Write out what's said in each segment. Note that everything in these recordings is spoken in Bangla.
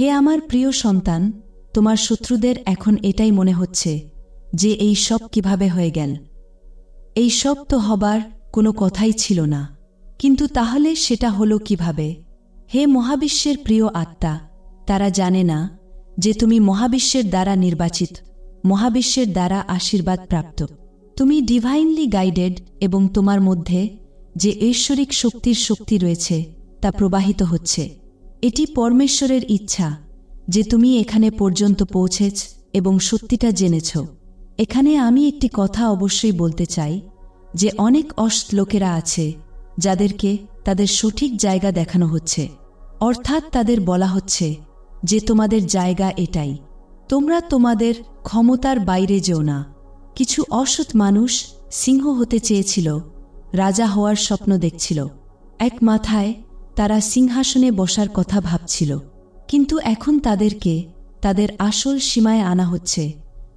হে আমার প্রিয় সন্তান, তোমার শত্রুদের এখন এটাই মনে হচ্ছে যে এই সব কীভাবে হয়ে গেল। এই সব তো হবার কোনো কথাই ছিল না। কিন্তু তাহলে সেটা হলো কীভাবে? হে মহাবিশ্বের প্রিয় আত্মা, তারা জানে না যে তুমি মহাবিশ্বের দ্বারা নির্বাচিত, মহাবিশ্বের দ্বারা আশীর্বাদ প্রাপ্ত। তুমি ডিভাইনলি গাইডেড এবং তোমার মধ্যে যে ঐশ্বরিক শক্তির শক্তি রয়েছে তা প্রবাহিত হচ্ছে। এটি পরমেশ্বরের ইচ্ছা যে তুমি এখানে পর্যন্ত পৌঁছেছ এবং সত্যিটা জেনেছ। এখানে আমি একটি কথা অবশ্যই বলতে চাই যে অনেক অসৎ লোকেরা আছে যাদেরকে তাদের সঠিক জায়গা দেখানো হচ্ছে। অর্থাৎ তাদের বলা হচ্ছে যে তোমাদের জায়গা এটাই। তোমরা তোমাদের ক্ষমতার বাইরে যেও না। কিছু অসৎ মানুষ সিংহ হতে চেয়েছিল, রাজা হওয়ার স্বপ্ন দেখছিল। এক মাথায় তারা সিংহাসনে বসার কথা ভাবছিল। কিন্তু এখন তাদেরকে তাদের আসল সীমায় আনা হচ্ছে,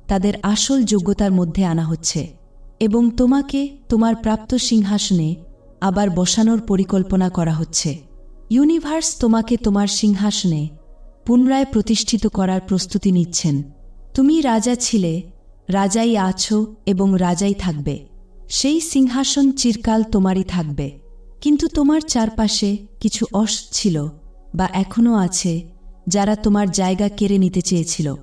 তাদের আসল যোগ্যতার মধ্যে আনা হচ্ছে। এবং তোমাকে তোমার প্রাপ্ত সিংহাসনে আবার বসানোর পরিকল্পনা করা হচ্ছে। ইউনিভার্স তোমাকে তোমার সিংহাসনে পুনরায় প্রতিষ্ঠিত করার প্রস্তুতি নিচ্ছেন। তুমি রাজা ছিলে, রাজাই আছো এবং রাজাই থাকবে। সেই সিংহাসন চিরকাল তোমারই থাকবে। কিন্তু তোমার চারপাশে কিছু অস ছিল বা এখনও আছে, যারা তোমার জায়গা কেড়ে নিতে চেয়েছিল।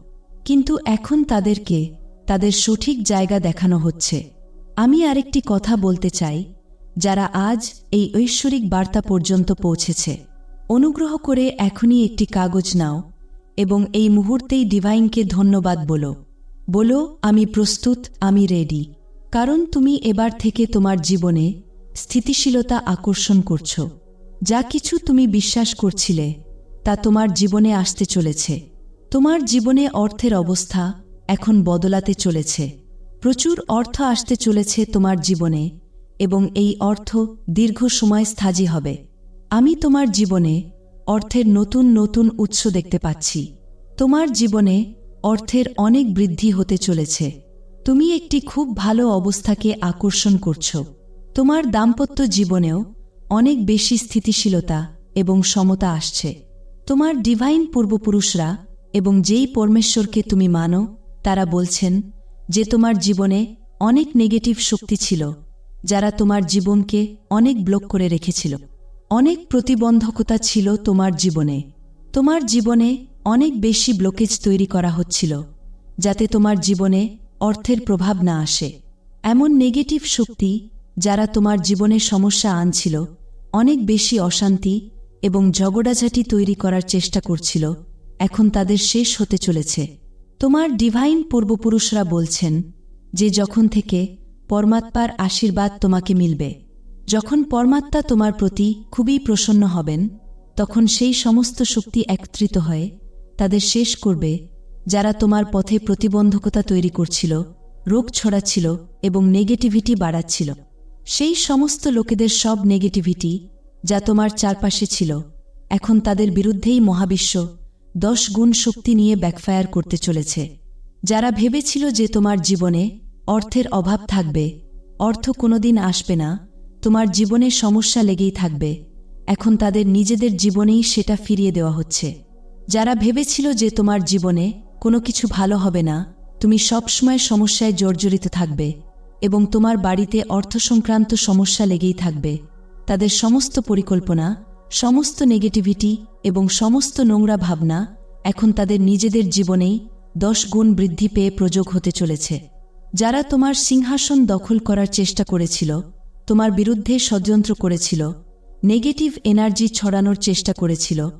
কিন্তু এখন তাদেরকে তাদের সঠিক জায়গা দেখানো হচ্ছে। আমি আরেকটি কথা বলতে চাই, যারা আজ এই ঐশ্বরিক বার্তা পর্যন্ত পৌঁছেছে। অনুগ্রহ করে এখনই একটি কাগজ নাও এবং এই মুহূর্তেই ডিভাইনকে ধন্যবাদ বলো। বলো, আমি প্রস্তুত, আমি রেডি। কারণ তুমি এবার থেকে তোমার জীবনে স্থিতিশীলতা আকর্ষণ করছ। যা কিছু তুমি বিশ্বাস করছিলে, তা তোমার জীবনে আসতে চলেছে। তোমার জীবনে অর্থের অবস্থা এখন বদলাতে চলেছে। প্রচুর অর্থ আসতে চলেছে তোমার জীবনে, এবং এই অর্থ দীর্ঘ সময় স্থাজি হবে। আমি তোমার জীবনে অর্থের নতুন নতুন উৎস দেখতে পাচ্ছি। তোমার জীবনে অর্থের অনেক বৃদ্ধি হতে চলেছে। তুমি একটি খুব ভালো অবস্থাকে আকর্ষণ করছ। তোমার দাম্পত্য জীবনেও অনেক বেশি স্থিতিশীলতা এবং সমতা আসছে। তোমার ডিভাইন পূর্বপুরুষরা এবং যেই পরমেশ্বরকে তুমি মানো, তারা বলছেন যে তোমার জীবনে অনেক নেগেটিভ শক্তি ছিল, যারা তোমার জীবনকে অনেক ব্লক করে রেখেছিল। অনেক প্রতিবন্ধকতা ছিল তোমার জীবনে। তোমার জীবনে অনেক বেশি ব্লকেজ তৈরি করা হচ্ছিল, যাতে তোমার জীবনে অর্থের প্রভাব না আসে। এমন নেগেটিভ শক্তি যারা তোমার জীবনে সমস্যা আনছিল, অনেক বেশি অশান্তি এবং ঝগড়াঝাটি তৈরি করার চেষ্টা করছিল, এখন তাদের শেষ হতে চলেছে। তোমার ডিভাইন পূর্বপুরুষরা বলছেন যে যখন থেকে পরমাত্মার আশীর্বাদ তোমাকে মিলবে, যখন পরমাত্মা তোমার প্রতি খুবই প্রসন্ন হবেন, তখন সেই সমস্ত শক্তি একত্রিত হয়ে তাদের শেষ করবে, যারা তোমার পথে প্রতিবন্ধকতা তৈরি করছিল, রোগ ছড়াচ্ছিল এবং নেগেটিভিটি বাড়াচ্ছিল। সেই সমস্ত লোকেদের সব নেগেটিভিটি যা তোমার চারপাশে ছিল, এখন তাদের বিরুদ্ধেই মহাবিশ্ব দশ গুণ শক্তি নিয়ে ব্যাকফায়ার করতে চলেছে। যারা ভেবেছিল যে তোমার জীবনে অর্থের অভাব থাকবে, অর্থ কোনোদিন আসবে না, তোমার জীবনে সমস্যা লেগেই থাকবে, এখন তাদের নিজেদের জীবনেই সেটা ফিরিয়ে দেওয়া হচ্ছে। যারা ভেবেছিল যে তোমার জীবনে কোনো কিছু ভালো হবে না, তুমি সবসময় সমস্যায় জর্জরিত থাকবে এবং তোমার বাড়িতে অর্থ সংক্রান্ত সমস্যা লেগেই থাকবে। তাদের সমস্ত পরিকল্পনা, সমস্ত নেগেটিভিটি এবং সমস্ত নোংরা ভাবনা এখন তাদের নিজেদের জীবনেই দশ গুণ বৃদ্ধি পেয়ে প্রযোগ হতে চলেছে। যারা তোমার সিংহাসন দখল করার চেষ্টা করেছিল, তোমার বিরুদ্ধে ষড়যন্ত্র করেছিল নেগেটিভ এনার্জি ছড়ানোর চেষ্টা করেছিল,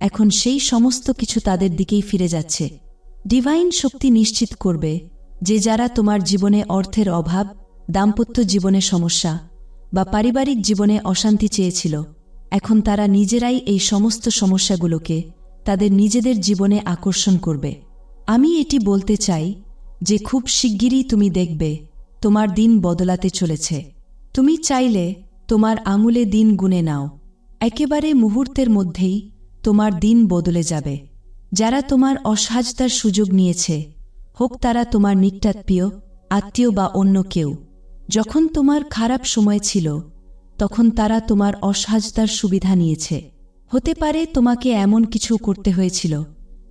এখন সেই সমস্ত কিছু তাদের দিকেই ফিরে যাচ্ছে। ডিভাইন শক্তি নিশ্চিত করবে যে যারা তোমার জীবনে অর্থের অভাব, দাম্পত্য জীবনে সমস্যা বা পারিবারিক জীবনে অশান্তি চেয়েছিল, এখন তারা নিজেরাই এই সমস্ত সমস্যাগুলোকে তাদের নিজেদের জীবনে আকর্ষণ করবে। আমি এটি বলতে চাই যে খুব শিগগিরই তুমি দেখবে, তোমার দিন বদলাতে চলেছে। তুমি চাইলে তোমার আঙুলে দিন গুনে নাও। একেবারে মুহূর্তের মধ্যেই তোমার দিন বদলে যাবে। যারা তোমার অসাহজতার সুযোগ নিয়েছে হোক তারা তোমার নিকটাত্মীয় আত্মীয় বা অন্য কেউ। যখন তোমার খারাপ সময় ছিল, তখন তারা তোমার অসাহজতার সুবিধা নিয়েছে। হতে পারে তোমাকে এমন কিছু করতে হয়েছিল,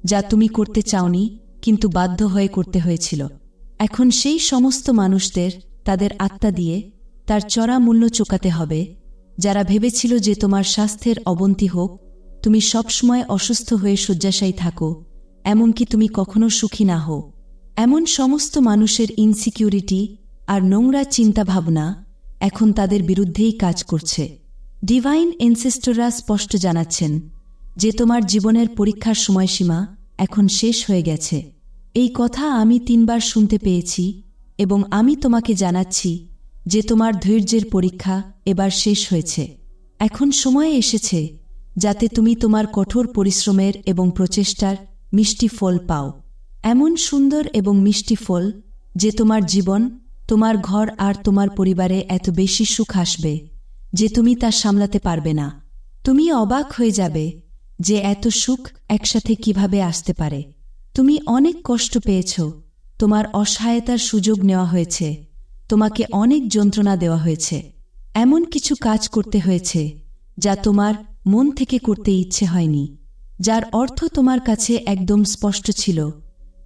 যা তুমি করতে চাওনি, কিন্তু বাধ্য হয়ে করতে হয়েছিল। এখন সেই সমস্ত মানুষদের তাদের আত্মা দিয়ে তার চড়া মূল্য চোকাতে হবে। যারা ভেবেছিল যে তোমার স্বাস্থ্যের অবনতি হোক, তুমি সবসময় অসুস্থ হয়ে শয্যাশায়ী থাকো, এমনকি তুমি কখনো সুখী না হও। এমন সমস্ত মানুষের ইনসিকিউরিটি আর নোংরা চিন্তাভাবনা এখন তাদের বিরুদ্ধেই কাজ করছে। ডিভাইন এনসেস্টররা স্পষ্ট জানাচ্ছেন যে তোমার জীবনের পরীক্ষার সময়সীমা এখন শেষ হয়ে গেছে। এই কথা আমি তিনবার শুনতে পেয়েছি এবং আমি তোমাকে জানাচ্ছি যে তোমার ধৈর্যের পরীক্ষা এবার শেষ হয়েছে। এখন সময় এসেছে যাতে তুমি তোমার কঠোর পরিশ্রমের এবং প্রচেষ্টার মিষ্টি ফল পাও। এমন সুন্দর এবং মিষ্টি ফল যে তোমার জীবন, তোমার ঘর আর তোমার পরিবারে এত বেশি সুখ আসবে, যে তুমি তা সামলাতে পারবে না। তুমি অবাক হয়ে যাবে যে এত সুখ একসাথে কীভাবে আসতে পারে। তুমি অনেক কষ্ট পেয়েছ, তোমার অসহায়তার সুযোগ নেওয়া হয়েছে, তোমাকে অনেক যন্ত্রণা দেওয়া হয়েছে। এমন কিছু কাজ করতে হয়েছে যা তোমার মন থেকে করতে ইচ্ছে হয়নি, যার অর্থ তোমার কাছে একদম স্পষ্ট ছিল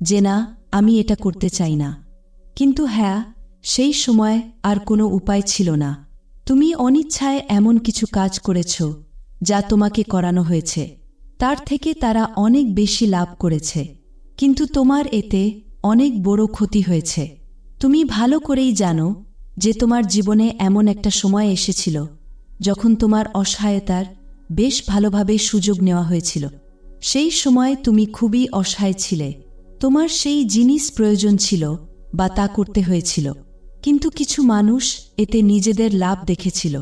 যে না, আমি এটা করতে চাই না। কিন্তু হ্যাঁ সেই সময় আর কোনো উপায় ছিল না। তুমি অনিচ্ছায় এমন কিছু কাজ করেছ, যা তোমাকে করানো হয়েছে। তার থেকে তারা অনেক বেশি লাভ করেছে। কিন্তু তোমার এতে অনেক বড় ক্ষতি হয়েছে। তুমি ভালো করেই জানো যে তোমার জীবনে এমন একটা সময় এসেছিল, যখন তোমার অসহায়তার বেশ ভালোভাবে সুযোগ নেওয়া হয়েছিল। সেই সময় তুমি খুবই অসহায় ছিলে। তোমার সেই জিনিস প্রয়োজন ছিল বা তা করতে হয়েছিল। কিন্তু কিছু মানুষ এতে নিজেদের লাভ দেখেছিল।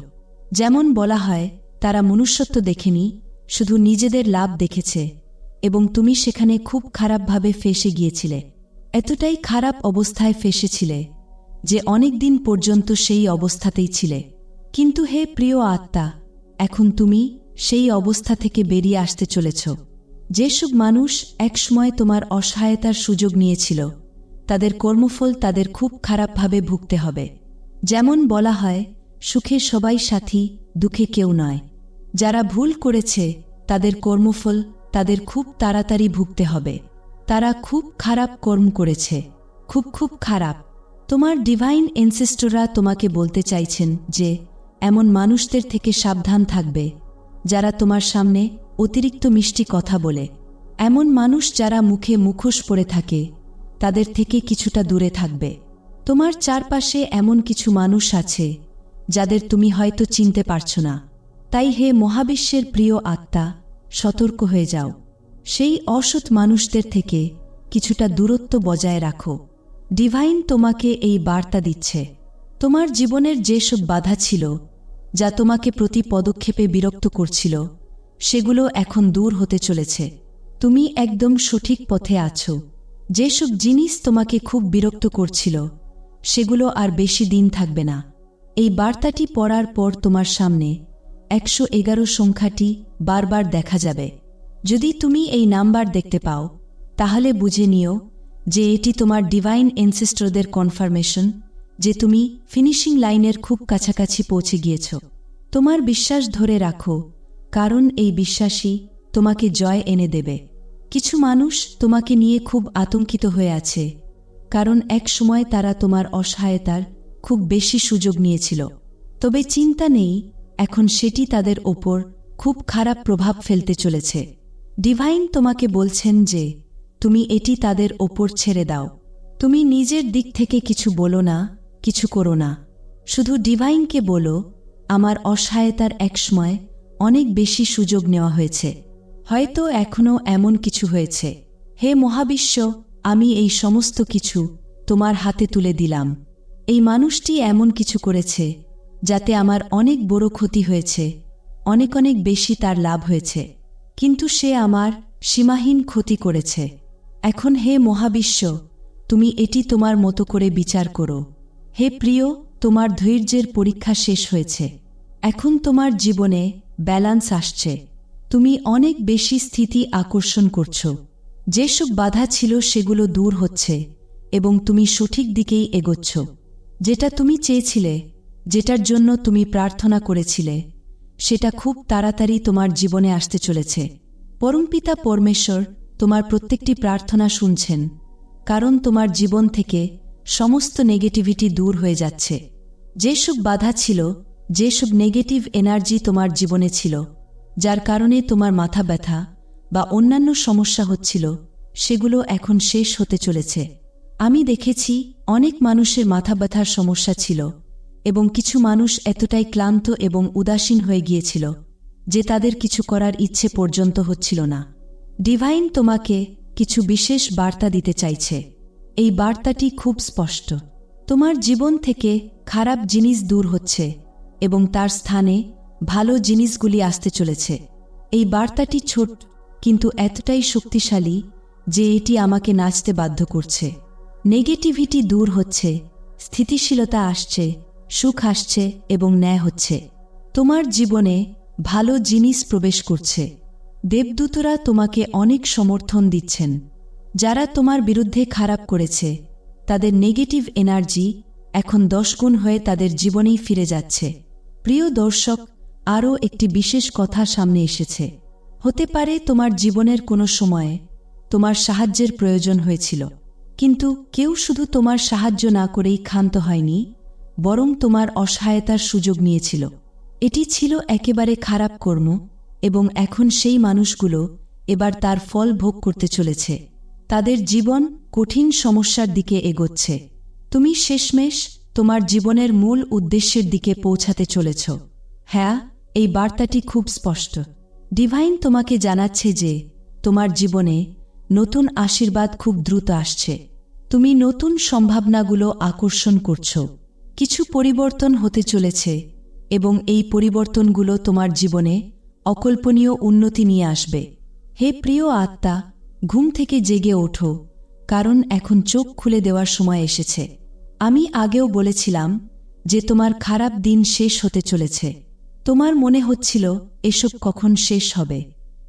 যেমন বলা হয়, তারা মনুষ্যত্ব দেখেনি, শুধু নিজেদের লাভ দেখেছে এবং তুমি সেখানে খুব খারাপভাবে ফেসে গিয়েছিলে। এতটাই খারাপ অবস্থায় ফেসেছিলে যে অনেক দিন পর্যন্ত সেই অবস্থাতেই ছিলে। কিন্তু হে প্রিয় আত্মা, এখন তুমি সেই অবস্থা থেকে বেরিয়ে আসতে চলেছ। যেসব মানুষ একসময় তোমার অসহায়তার সুযোগ নিয়েছিল, তাদের কর্মফল তাদের খুব খারাপভাবে ভুগতে হবে। যেমন বলা হয়, সুখে সবাই সাথী, দুঃখে কেউ নয়। যারা ভুল করেছে, তাদের কর্মফল তাদের খুব তাড়াতাড়ি ভুগতে হবে। তারা খুব খারাপ কর্ম করেছে, খুব খুব খারাপ। তোমার ডিভাইন এনসেস্টররা তোমাকে বলতে চাইছেন যে, এমন মানুষদের থেকে সাবধান থাকবে, যারা তোমার সামনে অতিরিক্ত মিষ্টি কথা বলে। এমন মানুষ যারা মুখে মুখোশ পরে থাকে, তাদের থেকে কিছুটা দূরে থাকবে। তোমার চারপাশে এমন কিছু মানুষ আছে, যাদের তুমি হয়তো চিনতে পারছ না। তাই হে মহাবিশ্বের প্রিয় আত্মা, সতর্ক হয়ে যাও। সেই অসৎ মানুষদের থেকে কিছুটা দূরত্ব বজায় রাখো। ডিভাইন তোমাকে এই বার্তা দিচ্ছে। তোমার জীবনের যেসব বাধা ছিল, যা তোমাকে প্রতি পদক্ষেপে বিরক্ত করছিল সেগুলো এখন দূর হতে চলেছে। তুমি একদম সঠিক পথে আছো। যেসব জিনিস তোমাকে খুব বিরক্ত করছিল, সেগুলো আর বেশি দিন থাকবে না। এই বার্তাটি পড়ার পর তোমার সামনে একশো এগারো সংখ্যাটি বারবার দেখা যাবে। যদি তুমি এই নাম্বার দেখতে পাও, তাহলে বুঝে নিও যে এটি তোমার ডিভাইন এনসেস্টরদের কনফার্মেশন যে তুমি ফিনিশিং লাইনের খুব কাছাকাছি পৌঁছে গিয়েছ। তোমার বিশ্বাস ধরে রাখো কারণ এই বিশ্বাসই তোমাকে জয় এনে দেবে। কিছু মানুষ তোমাকে নিয়ে খুব আতঙ্কিত হয়ে আছে, কারণ এক সময় তারা তোমার অসহায়তার খুব বেশি সুযোগ নিয়েছিল। তবে চিন্তা নেই, এখন সেটি তাদের ওপর খুব খারাপ প্রভাব ফেলতে চলেছে। ডিভাইন তোমাকে বলছেন যে, তুমি এটি তাদের ওপর ছেড়ে দাও। তুমি নিজের দিক থেকে কিছু বলো না, কিছু করো না। শুধু ডিভাইনকে বলো, আমার অসহায়তার একসময় অনেক বেশি সুযোগ নেওয়া হয়েছে। হয়তো এখনও এমন কিছু হয়েছে। হে মহাবিশ্ব, আমি এই সমস্ত কিছু তোমার হাতে তুলে দিলাম। এই মানুষটি এমন কিছু করেছে যাতে আমার অনেক বড় ক্ষতি হয়েছে, অনেক অনেক বেশি তার লাভ হয়েছে। কিন্তু সে আমার সীমাহীন ক্ষতি করেছে। এখন হে মহাবিশ্ব, তুমি এটি তোমার মতো করে বিচার করো। হে প্রিয়, তোমার ধৈর্যের পরীক্ষা শেষ হয়েছে। এখন তোমার জীবনে ব্যালান্স আসছে। তুমি অনেক বেশি স্থিতি আকর্ষণ করছ। যেসব বাধা ছিল সেগুলো দূর হচ্ছে এবং তুমি সঠিক দিকেই এগোচ্ছ। যেটা তুমি চেয়েছিলে, যেটার জন্য তুমি প্রার্থনা করেছিলে, সেটা খুব তাড়াতাড়ি তোমার জীবনে আসতে চলেছে। পরমপিতা পরমেশ্বর তোমার প্রত্যেকটি প্রার্থনা শুনছেন, কারণ তোমার জীবন থেকে সমস্ত নেগেটিভিটি দূর হয়ে যাচ্ছে। যেসব বাধা ছিল যেসব নেগেটিভ এনার্জি তোমার জীবনে ছিল, যার কারণে তোমার মাথা ব্যথা বা অন্যান্য সমস্যা হচ্ছিল, সেগুলো এখন শেষ হতে চলেছে। আমি দেখেছি অনেক মানুষের মাথা ব্যথার সমস্যা ছিল এবং কিছু মানুষ এতটাই ক্লান্ত এবং উদাসীন হয়ে গিয়েছিল যে তাদের কিছু করার ইচ্ছে পর্যন্ত হচ্ছিল না। ডিভাইন তোমাকে কিছু বিশেষ বার্তা দিতে চাইছে। এই বার্তাটি খুব স্পষ্ট। তোমার জীবন থেকে খারাপ জিনিস দূর হচ্ছে। এবং তার স্থানে ভালো জিনিসগুলি আসতে চলেছে। এই বার্তাটি ছোট, কিন্তু এতটাই শক্তিশালী যে এটি আমাকে নাচতে বাধ্য করছে। নেগেটিভিটি দূর হচ্ছে, স্থিতিশীলতা আসছে, সুখ আসছে এবং ন্যায় হচ্ছে। তোমার জীবনে ভালো জিনিস প্রবেশ করছে। দেবদূতরা তোমাকে অনেক সমর্থন দিচ্ছেন। যারা তোমার বিরুদ্ধে খারাপ করেছে, তাদের নেগেটিভ এনার্জি এখন দশগুণ হয়ে তাদের জীবনেই ফিরে যাচ্ছে। প্রিয় দর্শক, আরও একটি বিশেষ কথা সামনে এসেছে। হতে পারে তোমার জীবনের কোনো সময়ে তোমার সাহায্যের প্রয়োজন হয়েছিল, কিন্তু কেউ শুধু তোমার সাহায্য না করেই ক্ষান্ত হয়নি, বরং তোমার অসহায়তার সুযোগ নিয়েছিল। এটি ছিল একেবারে খারাপ কর্ম এবং এখন সেই মানুষগুলো এবার তার ফল ভোগ করতে চলেছে। তাদের জীবন কঠিন সমস্যার দিকে এগোচ্ছে। তুমি শেষমেশ তোমার জীবনের মূল উদ্দেশ্যের দিকে পৌঁছাতে চলেছ। হ্যাঁ এই বার্তাটি খুব স্পষ্ট। ডিভাইন তোমাকে জানাচ্ছে যে, তোমার জীবনে নতুন আশীর্বাদ খুব দ্রুত আসছে। তুমি নতুন সম্ভাবনাগুলো আকর্ষণ করছ। কিছু পরিবর্তন হতে চলেছে এবং এই পরিবর্তনগুলো তোমার জীবনে অকল্পনীয় উন্নতি নিয়ে আসবে। হে প্রিয় আত্মা, ঘুম থেকে জেগে ওঠো, কারণ এখন চোখ খুলে দেওয়ার সময় এসেছে। আমি আগেও বলেছিলাম যে তোমার খারাপ দিন শেষ হতে চলেছে। তোমার মনে হচ্ছিল, এসব কখন শেষ হবে?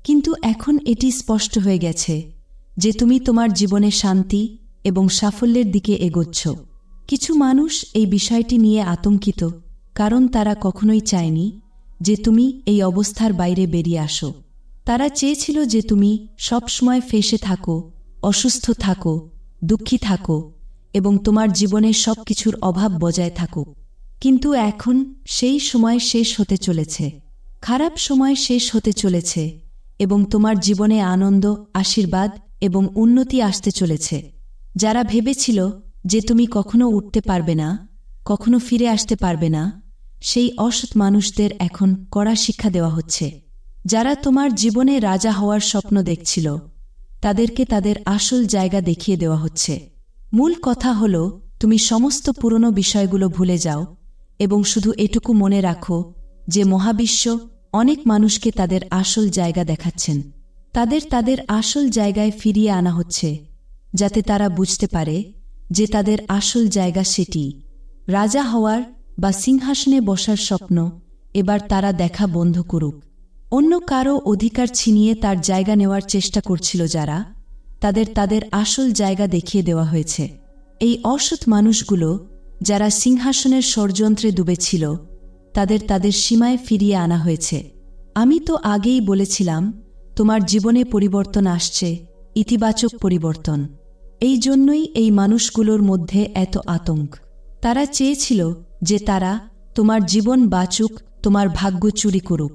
কিন্তু এখন এটি স্পষ্ট হয়ে গেছে যে তুমি তোমার জীবনে শান্তি এবং সাফল্যের দিকে এগোচ্ছ। কিছু মানুষ এই বিষয়টি নিয়ে আতঙ্কিত, কারণ তারা কখনোই চায়নি যে তুমি এই অবস্থার বাইরে বেরিয়ে আসো। তারা চেয়েছিল যে তুমি সবসময় ফেসে থাকো, অসুস্থ থাকো, দুঃখী থাকো এবং তোমার জীবনে সব কিছুর অভাব বজায় থাকুক। কিন্তু এখন সেই সময় শেষ হতে চলেছে। খারাপ সময় শেষ হতে চলেছে এবং তোমার জীবনে আনন্দ, আশীর্বাদ এবং উন্নতি আসতে চলেছে। যারা ভেবেছিল যে তুমি কখনো উঠতে পারবে না, কখনো ফিরে আসতে পারবে না, সেই অসৎ মানুষদের এখন কড়া শিক্ষা দেওয়া হচ্ছে। যারা তোমার জীবনে রাজা হওয়ার স্বপ্ন দেখছিল, তাদেরকে তাদের আসল জায়গা দেখিয়ে দেওয়া হচ্ছে। মূল কথা হল, তুমি সমস্ত পুরনো বিষয়গুলো ভুলে যাও এবং শুধু এটুকু মনে রাখো যে মহাবিশ্ব অনেক মানুষকে তাদের আসল জায়গা দেখাচ্ছেন। তাদের তাদের আসল জায়গায় ফিরিয়ে আনা হচ্ছে, যাতে তারা বুঝতে পারে যে তাদের আসল জায়গা সেটি। রাজা হওয়ার বা সিংহাসনে বসার স্বপ্ন এবার তারা দেখা বন্ধ করুক। অন্য কারও অধিকার ছিনিয়ে তার জায়গা নেওয়ার চেষ্টা করছিল যারা তাদের তাদের আসল জায়গা দেখিয়ে দেওয়া হয়েছে। এই অসৎ মানুষগুলো, যারা সিংহাসনের ষড়যন্ত্রে ডুবেছিল, তাদের তাদের সীমায় ফিরিয়ে আনা হয়েছে। আমি তো আগেই বলেছিলাম, তোমার জীবনে পরিবর্তন আসছে, ইতিবাচক পরিবর্তন। এই জন্যই এই মানুষগুলোর মধ্যে এত আতঙ্ক। তারা চেয়েছিল যে তারা তোমার জীবন বাঁচুক, তোমার ভাগ্য চুরি করুক।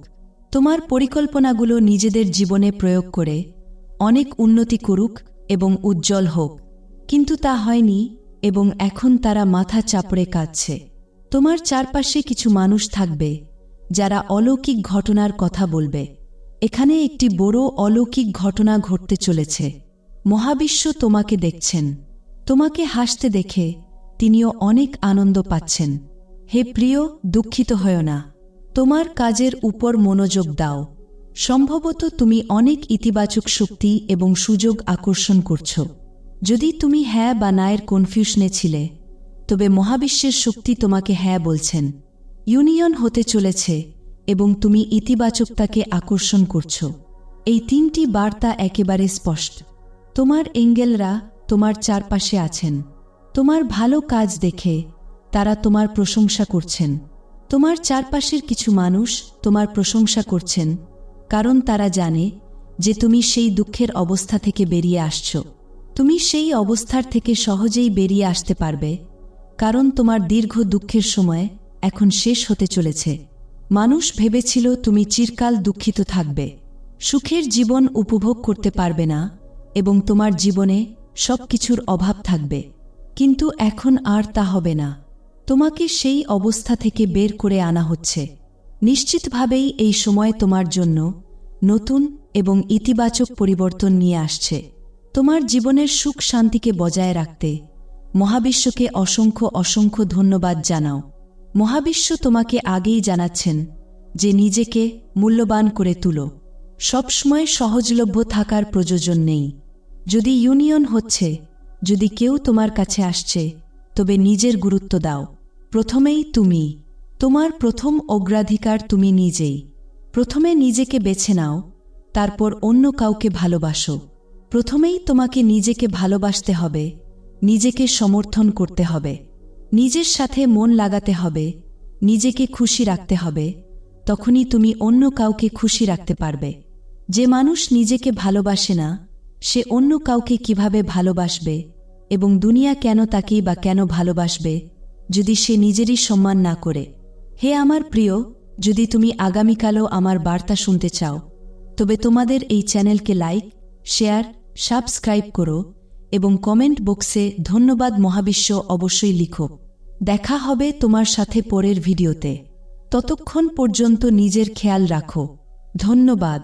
তোমার পরিকল্পনাগুলো নিজেদের জীবনে প্রয়োগ করে অনেক উন্নতি করুক এবং উজ্জ্বল হোক। কিন্তু তা হয়নি এবং এখন তারা মাথা চাপড়ে কাঁদছে। তোমার চারপাশে কিছু মানুষ থাকবে, যারা অলৌকিক ঘটনার কথা বলবে। এখানে একটি বড় অলৌকিক ঘটনা ঘটতে চলেছে। মহাবিশ্ব তোমাকে দেখছেন। তোমাকে হাসতে দেখে তিনিও অনেক আনন্দ পাচ্ছেন। হে প্রিয়, দুঃখিত হয় না। তোমার কাজের উপর মনোযোগ দাও। সম্ভবত তুমি অনেক ইতিবাচক শক্তি এবং সুযোগ আকর্ষণ করছ। যদি তুমি হ্যাঁ বা নায়ের কনফিউশনে ছিলে, তবে মহাবিশ্বের শক্তি তোমাকে হ্যাঁ বলছেন। ইউনিয়ন হতে চলেছে এবং তুমি ইতিবাচকতাকে আকর্ষণ করছ। এই তিনটি বার্তা একেবারে স্পষ্ট। তোমার এঙ্গেলরা তোমার চারপাশে আছেন। তোমার ভালো কাজ দেখে তারা তোমার প্রশংসা করছেন। তোমার চারপাশের কিছু মানুষ তোমার প্রশংসা করছেন। কারণ তারা জানে যে তুমি সেই দুঃখের অবস্থা থেকে বেরিয়ে আসছ। তুমি সেই অবস্থার থেকে সহজেই বেরিয়ে আসতে পারবে, কারণ তোমার দীর্ঘ দুঃখের সময় এখন শেষ হতে চলেছে। মানুষ ভেবেছিল তুমি চিরকাল দুঃখিত থাকবে। সুখের জীবন উপভোগ করতে পারবে না এবং তোমার জীবনে সব কিছুর অভাব থাকবে। কিন্তু এখন আর তা হবে না। তোমাকে সেই অবস্থা থেকে বের করে আনা হচ্ছে। নিশ্চিতভাবেই এই সময় তোমার জন্য নতুন এবং ইতিবাচক পরিবর্তন নিয়ে আসছে। তোমার জীবনের সুখ শান্তিকে বজায় রাখতে মহাবিশ্বকে অসংখ্য অসংখ্য ধন্যবাদ জানাও। মহাবিশ্ব তোমাকে আগেই জানাচ্ছেন যে নিজেকে মূল্যবান করে তুলো। সবসময় সহজলভ্য থাকার প্রয়োজন নেই। যদি ইউনিয়ন হচ্ছে, যদি কেউ তোমার কাছে আসছে, তবে নিজের গুরুত্ব দাও। প্রথমেই তুমি। তোমার প্রথম অগ্রাধিকার তুমি নিজেই। প্রথমে নিজেকে বেছে নাও, তারপর অন্য কাউকে ভালোবাসো। প্রথমেই তোমাকে নিজেকে ভালোবাসতে হবে, নিজেকে সমর্থন করতে হবে, নিজের সাথে মন লাগাতে হবে, নিজেকে খুশি রাখতে হবে, তখনই তুমি অন্য কাউকে খুশি রাখতে পারবে। যে মানুষ নিজেকে ভালোবাসে না, সে অন্য কাউকে কীভাবে ভালোবাসবে এবং দুনিয়া কেন তাকেই বা কেন ভালোবাসবে, যদি সে নিজেরই সম্মান না করে। হে আমার প্রিয়, যদি তুমি আগামীকালও আমার বার্তা শুনতে চাও, তবে তোমাদের এই চ্যানেলকে লাইক, শেয়ার, সাবস্ক্রাইব করো এবং কমেন্ট বক্সে ধন্যবাদ মহাবিশ্ব অবশ্যই লিখো। দেখা হবে তোমার সাথে পরের ভিডিওতে। ততক্ষণ পর্যন্ত নিজের খেয়াল রাখো। ধন্যবাদ।